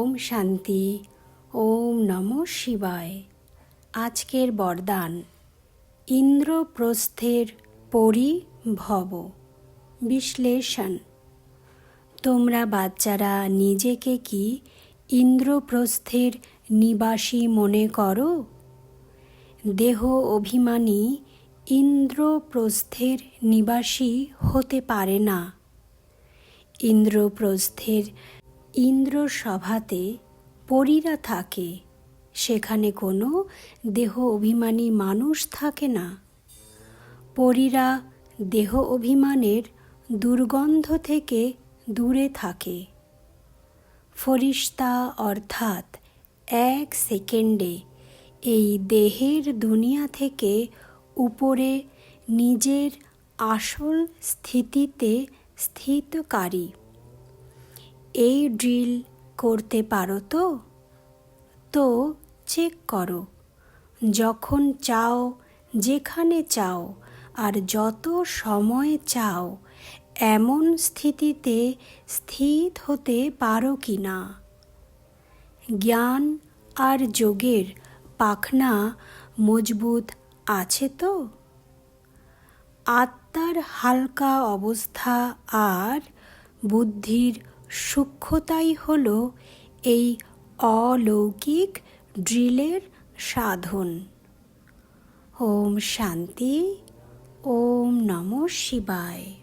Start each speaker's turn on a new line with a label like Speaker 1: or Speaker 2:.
Speaker 1: ওম শান্তি, ওম নম শিবায়। আজকের বরদান, ইন্দ্রপ্রস্থের পরিভব। বিশ্লেষণ, তোমরা বাচ্চারা নিজেকে কি ইন্দ্রপ্রস্থের নিবাসী মনে করো? দেহ অভিমানী ইন্দ্রপ্রস্থের নিবাসী হতে পারে না। ইন্দ্রপ্রস্থের ইন্দ্রসভাতে পরীরা থাকে, সেখানে কোনো দেহ অভিমানী মানুষ থাকে না। পরীরা দেহ অভিমানের দুর্গন্ধ থেকে দূরে থাকে। ফরিস্তা অর্থাৎ এক সেকেন্ডে এই দেহের দুনিয়া থেকে উপরে নিজের আসল স্থিতিতে স্থিতকারী। এই ড্রিল করতে পারো তো? তো চেক করো। যখন চাও, যেখানে চাও আর যত সময় চাও, এমন স্থিতিতে স্থিত হতে পারো কি না? জ্ঞান আর যোগের পাখনা মজবুত আছে তো? আত্মার হালকা অবস্থা আর বুদ্ধির সূক্ষ্মতাই হল এই অলৌকিক ড্রিলের সাধন। ওম শান্তি ওম নম শিবায়।